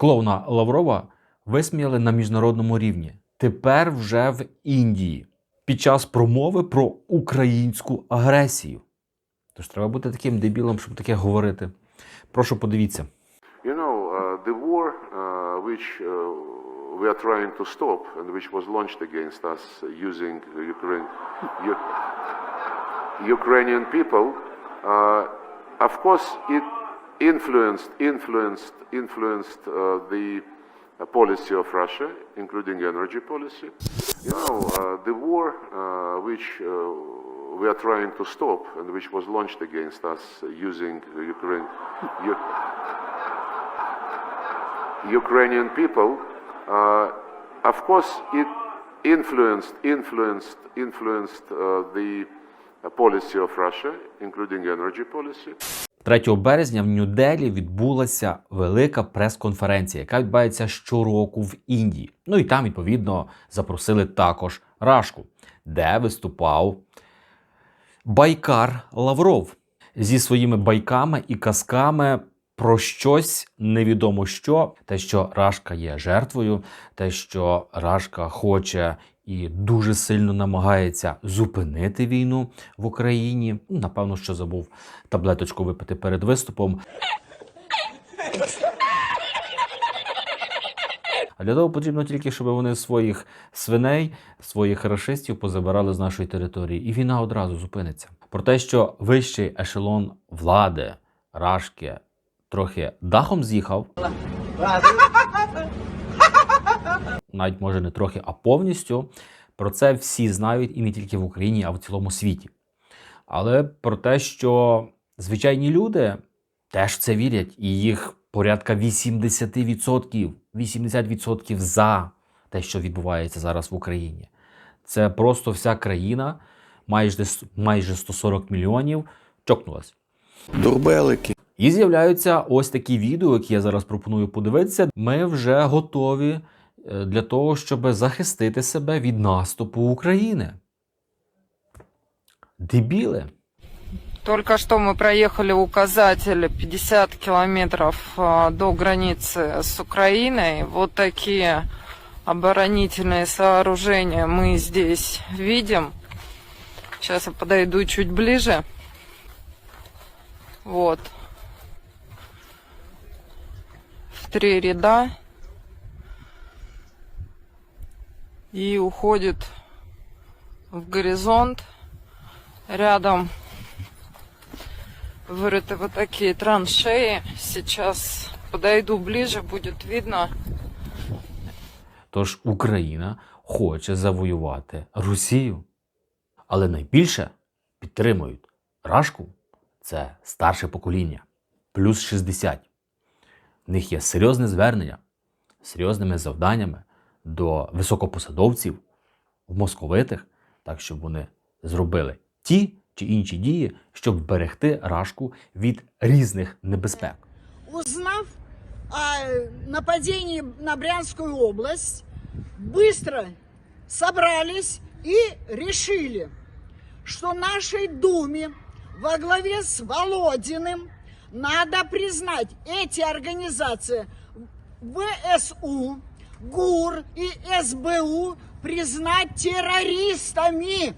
Клоуна Лаврова висміяли на міжнародному рівні. Тепер вже в Індії під час промови про українську агресію. Тож треба бути таким дебілом, щоб таке говорити. Прошу подивіться. You know, uh, the war uh, which uh, we are trying to stop and which was launched against us using Ukraine, Ukrainian people, uh, of course, it influenced, influenced, influenced uh, the uh, policy of Russia, including energy policy. You know, uh, the war uh, which uh, we are trying to stop and which was launched against us using Ukraine. Ukrainian people, of course, it influenced, influenced, influenced the policy of Russia, including energy policy. 3 березня в Нью-Делі відбулася велика прес-конференція, яка відбувається щороку в Індії. Ну і там, відповідно, запросили також Рашку, де виступав Байкар Лавров зі своїми байками і казками про щось невідомо що, те, що Рашка є жертвою, те, що Рашка хоче і дуже сильно намагається зупинити війну в Україні. Напевно, що забув таблеточку випити перед виступом. А для того потрібно тільки, щоб вони своїх свиней, своїх рашистів позабирали з нашої території, і війна одразу зупиниться. Про те, що вищий ешелон влади Рашки трохи дахом з'їхав, навіть може не трохи, а повністю. Про це всі знають і не тільки в Україні, а в цілому світі. Але про те, що звичайні люди теж в це вірять, і їх порядка 80%, 80% за те, що відбувається зараз в Україні. Це просто вся країна, майже, майже 140 мільйонів, чокнулась. Дурбелики. І з'являються ось такі відео, які я зараз пропоную подивитися. Ми вже готові для того, щоб захистити себе від наступу України. Дебіли. Только что мы проехали указатель 50 километров а, до границы с Украиной. Вот такие оборонительные сооружения мы здесь видим. Сейчас я подойду чуть ближе. Вот. В три ряда. И уходит в горизонт. Рядом вырыты вот такие траншеи. Сейчас подойду ближе, будет видно. Тож Україна хоче завоювати Росію. Але найбільше підтримують Рашку це старше покоління, плюс 60. В них є серйозне звернення з серйозними завданнями до високопосадовців, московитих, так щоб вони зробили ті чи інші дії, щоб вберегти Рашку від різних небезпек. узнав о нападении на Брянскую область, быстро собрались и решили, что нашей Думе во главе с Володиным надо признать эти организации ВСУ, ГУР и СБУ признать террористами.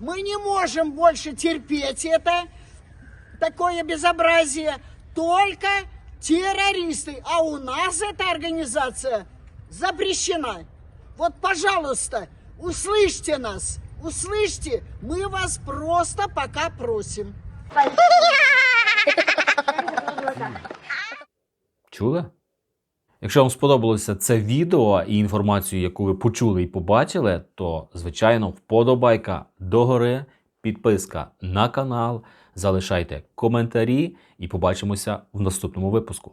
Мы не можем больше терпеть это такое безобразие только террористы. А у нас эта организация запрещена. Вот, пожалуйста, услышьте нас. Услышьте, мы вас просто пока просим. Чули? Якщо вам сподобалося це відео і інформацію, яку ви почули і побачили, то звичайно вподобайка догори, підписка на канал, залишайте коментарі і побачимося в наступному випуску.